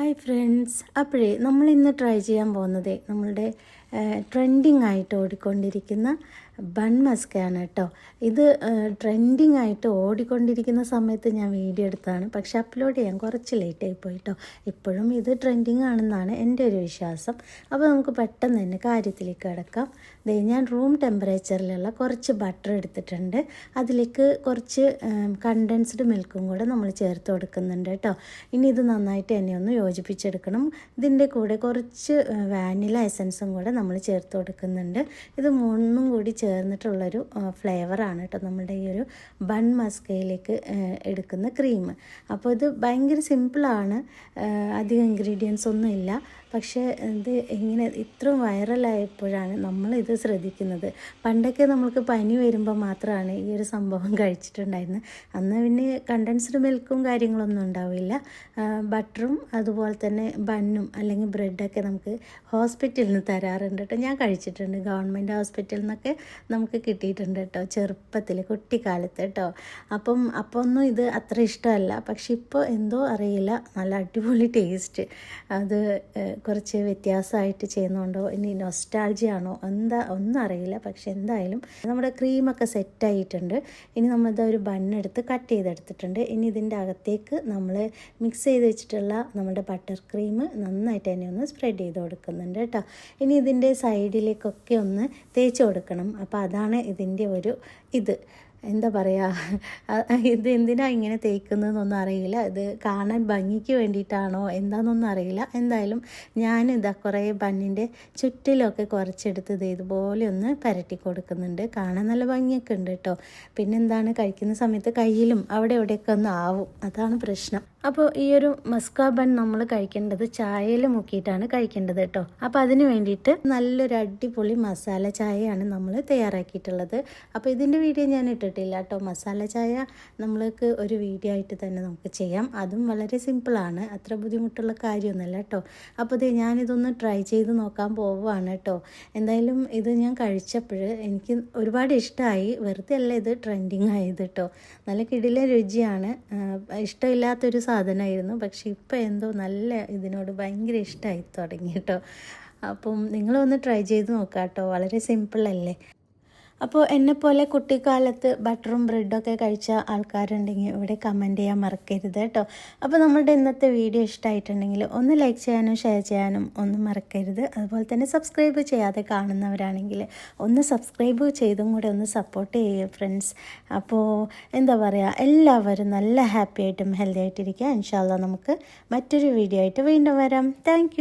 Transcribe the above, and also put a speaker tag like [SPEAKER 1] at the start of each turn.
[SPEAKER 1] Hi friends അപ്പോഴേ നമ്മൾ ഇന്ന് ട്രൈ ചെയ്യാൻ പോകുന്നത് നമ്മളുടെ ട്രെൻഡിങ് ആയിട്ട് ഓടിക്കൊണ്ടിരിക്കുന്ന ബൺ മസ്കയാണ് കേട്ടോ ഇത് ട്രെൻഡിങ് ആയിട്ട് ഓടിക്കൊണ്ടിരിക്കുന്ന സമയത്ത് ഞാൻ വീഡിയോ എടുത്താണ്. പക്ഷെ അപ്ലോഡ് ചെയ്യാൻ കുറച്ച് ലേറ്റ് ആയി പോയി കേട്ടോ ഇപ്പോഴും ഇത് ട്രെൻഡിങ് ആണെന്നാണ് എന്റെ ഒരു വിശ്വാസം. അപ്പോൾ നമുക്ക് പെട്ടെന്ന് തന്നെ കാര്യത്തിലേക്ക് കിടക്കാം. ദേ ഞാൻ റൂം ടെമ്പറേച്ചറിലുള്ള കുറച്ച് ബട്ടർ എടുത്തിട്ടുണ്ട്. അതിലേക്ക് കുറച്ച് കണ്ടൻസ്ഡ് മിൽക്കും കൂടെ നമ്മൾ ചേർത്ത് കൊടുക്കുന്നുണ്ട് കേട്ടോ ഇനി ഇത് നന്നായിട്ട് തന്നെ ഒന്ന് യോജിപ്പിച്ചെടുക്കണം. ഇതിന്റെ കൂടെ കുറച്ച് വാനില എസൻസും കൂടെ നമ്മൾ ചേർത്ത് കൊടുക്കുന്നുണ്ട്. ഇത് മൂന്നും കൂടി ചേർന്നിട്ടുള്ളൊരു ഫ്ലേവറാണ് കേട്ടോ നമ്മുടെ ഈ ഒരു ബൺ മസ്കയിലേക്ക് എടുക്കുന്ന ക്രീം. അപ്പോൾ ഇത് ഭയങ്കര സിമ്പിളാണ്. അധികം ഇൻഗ്രീഡിയൻസ് ഒന്നും ഇല്ല. പക്ഷേ ഇത് ഇങ്ങനെ ഇത്രയും വൈറലായപ്പോഴാണ് നമ്മളിത് ശ്രദ്ധിക്കുന്നത്. പണ്ടൊക്കെ നമ്മൾക്ക് പനി വരുമ്പോൾ മാത്രമാണ് ഈ ഒരു സംഭവം കഴിച്ചിട്ടുണ്ടായിരുന്നത്. അന്ന് പിന്നെ കണ്ടൻസ്ഡ് മിൽക്കും കാര്യങ്ങളൊന്നും ഉണ്ടാവില്ല. ബട്ടറും അതുപോലെ തന്നെ ബണ്ണും അല്ലെങ്കിൽ ബ്രെഡൊക്കെ നമുക്ക് ഹോസ്പിറ്റലിൽ നിന്ന് തരാറുണ്ട്. കേട്ടോ ഞാൻ കഴിച്ചിട്ടുണ്ട്. ഗവൺമെന്റ് ഹോസ്പിറ്റലിൽ നിന്നൊക്കെ നമുക്ക് കിട്ടിയിട്ടുണ്ട് കേട്ടോ. ചെറുപ്പത്തിൽ കുട്ടിക്കാലത്ത് കേട്ടോ. അപ്പം അപ്പോൾ ഒന്നും ഇത് അത്ര ഇഷ്ടമല്ല. പക്ഷെ ഇപ്പോൾ എന്തോ അറിയില്ല. നല്ല അടിപൊളി ടേസ്റ്റ്. അത് കുറച്ച് വ്യത്യാസമായിട്ട് ചെയ്യുന്നുണ്ടോ? ഇനി നൊസ്റ്റാൾജിയാണോ എന്താ ഒന്നും അറിയില്ല. പക്ഷെ എന്തായാലും നമ്മുടെ ക്രീമൊക്കെ സെറ്റായിട്ടുണ്ട്. ഇനി നമ്മളിത് ഒരു ബണ്ണെടുത്ത് കട്ട് ചെയ്തെടുത്തിട്ടുണ്ട്. ഇനി ഇതിന്റെ അകത്തേക്ക് നമ്മൾ മിക്സ് ചെയ്ത് വെച്ചിട്ടുള്ള നമ്മുടെ ബട്ടർ ക്രീം നന്നായിട്ട് തന്നെ ഒന്ന് സ്പ്രെഡ് ചെയ്ത് കൊടുക്കുന്നുണ്ട് കേട്ടോ. ഇനി ഇതിന്റെ സൈഡിലേക്കൊക്കെ ഒന്ന് തേച്ച് കൊടുക്കണം. അപ്പോൾ അതാണ് ഇതിന്റെ ഒരു ഇത്. എന്താ പറയുക ഇത് എന്തിനാണ് ഇങ്ങനെ തേക്കുന്നതെന്നൊന്നും അറിയില്ല. ഇത് കാണാൻ ഭംഗിക്ക് വേണ്ടിയിട്ടാണോ? എന്താണെന്നൊന്നും അറിയില്ല. എന്തായാലും ഞാനിതാ കുറേ ബണ്ണിന്റെ ചുറ്റിലൊക്കെ കുറച്ചെടുത്ത് ഇത് ഇതുപോലെ ഒന്ന് പരട്ടി കൊടുക്കുന്നുണ്ട്. കാണാൻ നല്ല ഭംഗിയൊക്കെ ഉണ്ട് കേട്ടോ പിന്നെന്താണ്? കഴിക്കുന്ന സമയത്ത് കയ്യിലും അവിടെ എവിടെയൊക്കെ ഒന്ന് ആവും. അതാണ് പ്രശ്നം. അപ്പോൾ ഈ ഒരു മസ്ക ബൺ നമ്മൾ കഴിക്കേണ്ടത് ചായയിൽ മുക്കിയിട്ടാണ് കഴിക്കേണ്ടത് കേട്ടോ അപ്പോൾ അതിന് വേണ്ടിയിട്ട് നല്ലൊരു അടിപൊളി മസാല ചായയാണ് നമ്മൾ തയ്യാറാക്കിയിട്ടുള്ളത്. അപ്പോൾ ഇതിന്റെ വീഡിയോ ഞാൻ ഇട്ടിട്ടില്ല കേട്ടോ മസാല ചായ നമ്മൾക്ക് ഒരു വീഡിയോ ആയിട്ട് തന്നെ നമുക്ക് ചെയ്യാം. അതും വളരെ സിമ്പിളാണ് അത്ര ബുദ്ധിമുട്ടുള്ള കാര്യമൊന്നുമല്ല കേട്ടോ. അപ്പോൾ ഇത് ഞാനിതൊന്ന് ട്രൈ ചെയ്ത് നോക്കാൻ പോവുകയാണ് കേട്ടോ. എന്തായാലും ഇത് ഞാൻ കഴിച്ചപ്പോൾ എനിക്ക് ഒരുപാട് ഇഷ്ടമായി. വെറുതെ അല്ല ഇത് ട്രെൻഡിങ് ആയത് കേട്ടോ. നല്ല കിടില രുചിയാണ്. ഇഷ്ടമില്ലാത്തൊരു സാധനമായിരുന്നു. പക്ഷെ ഇപ്പോൾ എന്തോ നല്ല ഇതിനോട് ഭയങ്കര ഇഷ്ടമായി തുടങ്ങി കേട്ടോ. അപ്പം നിങ്ങളൊന്ന് ട്രൈ ചെയ്ത് നോക്കാം കേട്ടോ വളരെ സിമ്പിളല്ലേ അപ്പോൾ എന്നെപ്പോലെ കുട്ടിക്കാലത്ത് ബട്ടറും ബ്രെഡൊക്കെ കഴിച്ച ആൾക്കാരുണ്ടെങ്കിൽ ഇവിടെ കമന്റ് ചെയ്യാൻ മറക്കരുത് കേട്ടോ. അപ്പോൾ നമ്മുടെ ഇന്നത്തെ വീഡിയോ ഇഷ്ടമായിട്ടുണ്ടെങ്കിൽ ഒന്ന് ലൈക്ക് ചെയ്യാനും ഷെയർ ചെയ്യാനും ഒന്നും മറക്കരുത്. അതുപോലെ തന്നെ സബ്സ്ക്രൈബ് ചെയ്യാതെ കാണുന്നവരാണെങ്കിൽ ഒന്ന് സബ്സ്ക്രൈബ് ചെയ്തും കൂടെ ഒന്ന് സപ്പോർട്ട് ചെയ്യുക ഫ്രണ്ട്സ് അപ്പോൾ എന്താ പറയുക എല്ലാവരും നല്ല ഹാപ്പി ആയിട്ടും ഹെൽത്തി ആയിട്ടിരിക്കുക. ഇൻഷാല്ല നമുക്ക് മറ്റൊരു വീഡിയോ ആയിട്ട് വീണ്ടും വരാം. താങ്ക്